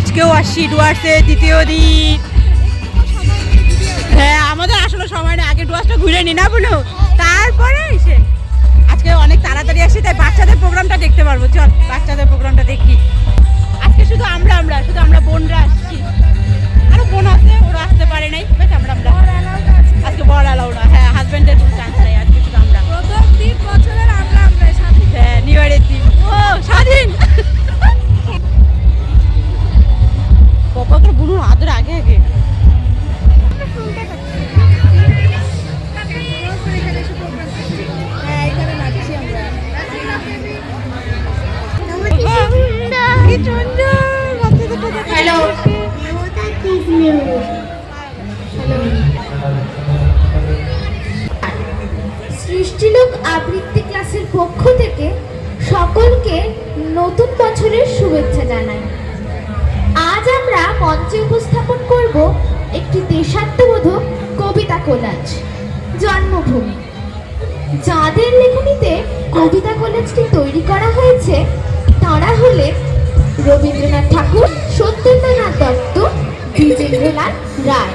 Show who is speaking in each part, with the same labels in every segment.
Speaker 1: আজকেও আসছি ডুয়ার্সে, দ্বিতীয় দিন। হ্যাঁ আমাদের আসলে সময় নেই, আগে ডুয়ার্সটা ঘুরে নি না বলো তারপরে এসে, আজকে অনেক তাড়াতাড়ি আসছি, তাই বাচ্চাদের প্রোগ্রামটা দেখতে পারব। চল, বাচ্চাদের প্রোগ্রামটা দেখি। আজকে শুধু আমরা আমরা, শুধু আমরা বোনরা আসছি। আরও বোন আছে, ওরা আসতে পারে নাই, বেশ, আমরা আমরা।
Speaker 2: সৃষ্টিলোক আবৃত্তি ক্লাসের পক্ষ থেকে সকলকে নতুন বছরের শুভেচ্ছা জানাই। আজ আমরা মঞ্চে উপস্থাপন করব একটি দেশাত্মবোধক কবিতা কোলাজ জন্মভূমি। যাদের লেখনীতে কবিতা কোলাজটি তৈরি করা হয়েছে, তারা হলেন রবীন্দ্রনাথ ঠাকুর সত্যেন্দ্রনাথ দত্ত বিজেন্দ্রনাথ রায়।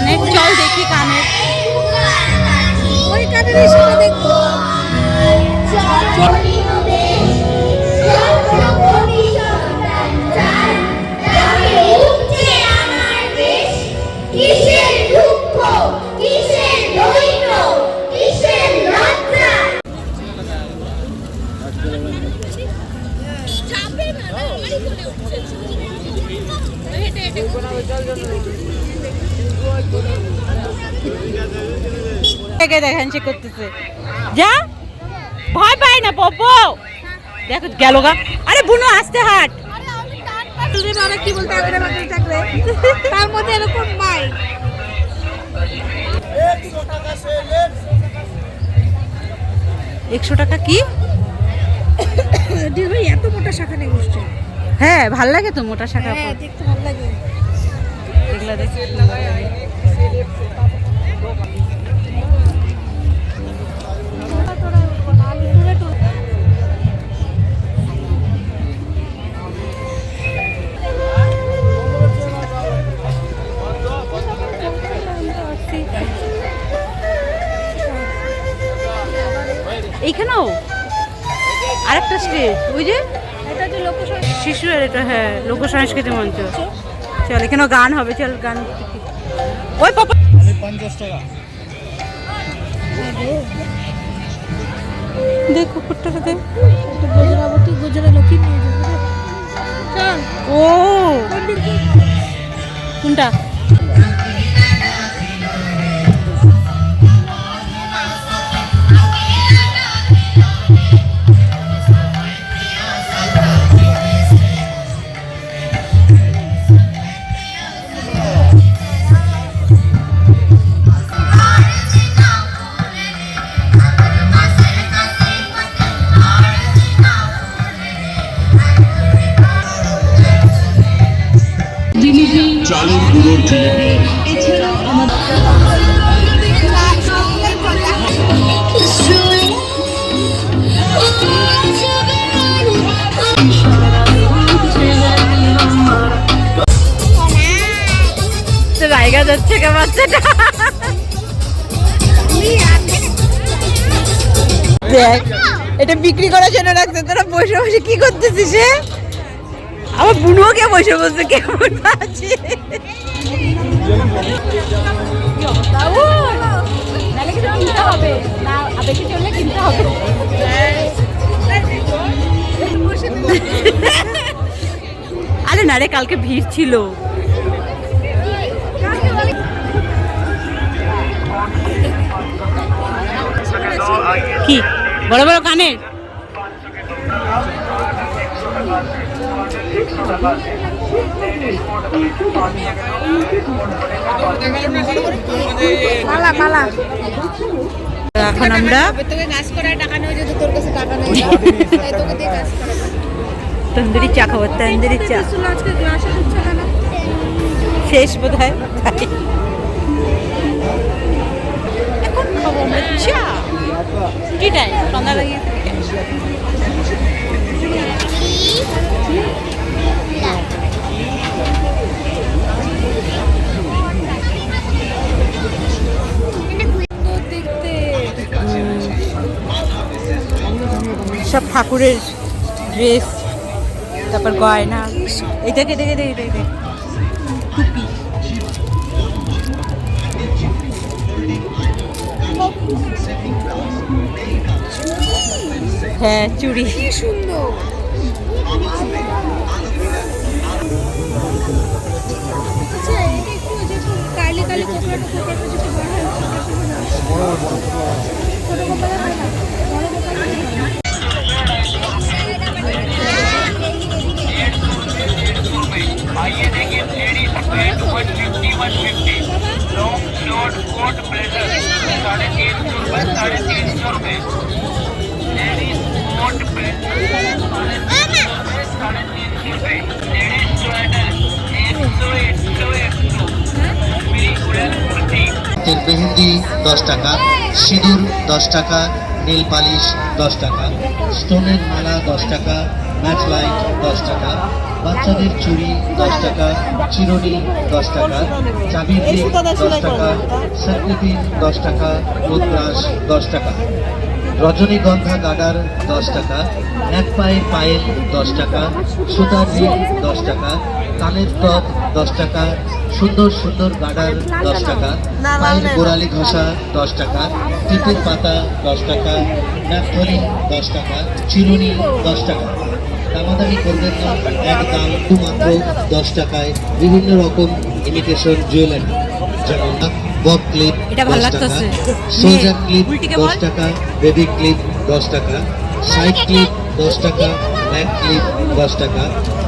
Speaker 1: কানের চল দেখি কানের।
Speaker 3: ওই কানের দেখব।
Speaker 2: দেখে
Speaker 1: দেখেন সে করতেছে। যা ভয় পাই না পপো। দেখো গেল গা। আরে বুনো আসতে হাট।
Speaker 3: কি বলতে তার মধ্যে এরকম
Speaker 1: একশো টাকা কি?
Speaker 3: এত মোটা শাখা নেই
Speaker 1: হ্যাঁ ভালো লাগে তো মোটা শাখা
Speaker 3: হ্যাঁ দেখতে ভালো লাগে।
Speaker 1: আরেকটা স্টেজ ওই যে? শিশুর এটা হ্যাঁ লোক সংস্কৃতি মঞ্চ। চল এখানেও গান হবে চল গান ওই পাপা দেখ কুকুরটাকে দেখ।
Speaker 3: গুজরাবতী গুজরা নিয়ে যাবে
Speaker 1: ও। কোনটা?
Speaker 4: চালের গুঁড়োর জিলিপি
Speaker 5: এছাড়াও
Speaker 1: জায়গা যাচ্ছে কে বাচ্চাটা। এটা বিক্রি করার জন্য রাখছে তোরা বসে বসে কি করতেছিস হে আমার বুনুও কে বসে বসে কেমন আছে? কিনতে হবে। না আবেগে চললে কিনতে হবে। আরে না রে কালকে ভিড় ছিল। কি? বড় বড় কানের
Speaker 3: মালা মালা
Speaker 1: এখন আমরা
Speaker 3: তোকে কাজ করার টাকা নেই যদি তোর কাছে টাকা নেই তাই তোকে দিয়ে কাজ করাবো
Speaker 1: তন্দুরি চা খাব, তন্দুরি চা। শেষ বোধ হয় এখন আমরা চা। কি টাইম সন্ধ্যা লাগিয়েছে সব ঠাকুরের ড্রেস তারপর গয়না। দেখে দেখে দেখে দেখে দেখে। টুপি। হ্যাঁ চুড়ি।
Speaker 3: সুন্দর আচ্ছা आइए देखिए ladies wait one fifty one fifty long short coat blazer साढ़े तीन सौ रुपये साढ़े तीन सौ
Speaker 6: रुपये लेडीज़ कोट ब्लेजर
Speaker 3: साढ़े तीन सौ रुपये साढ़े तीन सौ रुपये लेडीज़ स्वेटर एक सौ एक सौ एक सौ. मेरी उड़न कुर्ती
Speaker 6: दस टका। সিঁদুর দশ টাকা, নীল পালিশ দশ টাকা, স্টোনের মালা দশ টাকা ম্যাচ লাইট দশ টাকা, বাচ্চাদের চুড়ি দশ টাকা, চিরুনি দশ টাকা চাবি দশ টাকা সার্কিটিন দশ টাকা, মুদ্রাস দশ টাকা। রজনীগন্ধা গাডার দশ টাকা এক পায়ের পায়েল দশ টাকা, সুতার রিং দশ টাকা, কানের টপ দশ টাকা, সুন্দর সুন্দর গাডার দশ টাকা পায়ের গোড়ালি ঘষা দশ টাকা, তিতের পাতা দশ টাকা ন্যাপথলিন দশ টাকা, চিরুনি দশ টাকা। দামাদামি করবেন না এক দাম শুধুমাত্র দশ টাকায় বিভিন্ন রকম ইমিটেশন জুয়েলারি বব ক্লিপ
Speaker 1: এটা ভালো
Speaker 6: টাকা
Speaker 1: লাগতেছে।
Speaker 6: সোলজার ক্লিপ দশ টাকা বেবি ক্লিপ দশ টাকা সাইড ক্লিপ দশ টাকা ব্যাক ক্লিপ দশ টাকা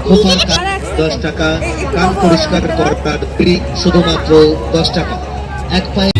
Speaker 6: খোপার কাপ দশ টাকা কান পরিষ্কার করার ফ্রি শুধুমাত্র দশ টাকা। এক পায়ে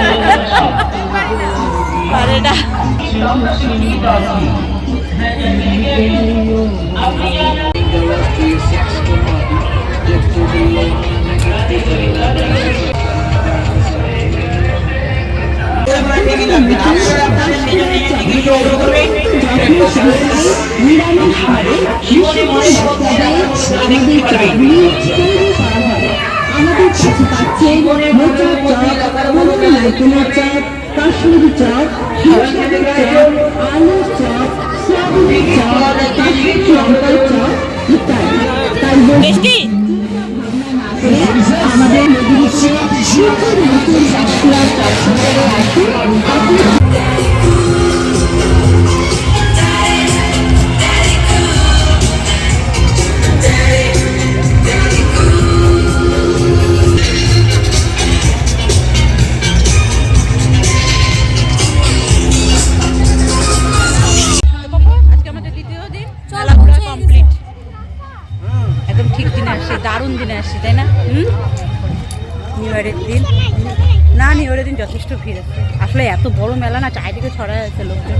Speaker 1: পারে না
Speaker 5: আমাদের কাছে পাচ্ছেন মোচার chop chop
Speaker 1: Kashmiri chop Himsagar chop আলুর চপ সয়াবিনের চপ কাশ্মীর লঙ্কার চপ ইত্যাদি। তাই আমাদের নদীর সুন্দর নতুন আসুন
Speaker 7: যথেষ্ট ভিড় আছে আসলে এত বড় মেলা না চারিদিকে ছড়া আছে লোকজন।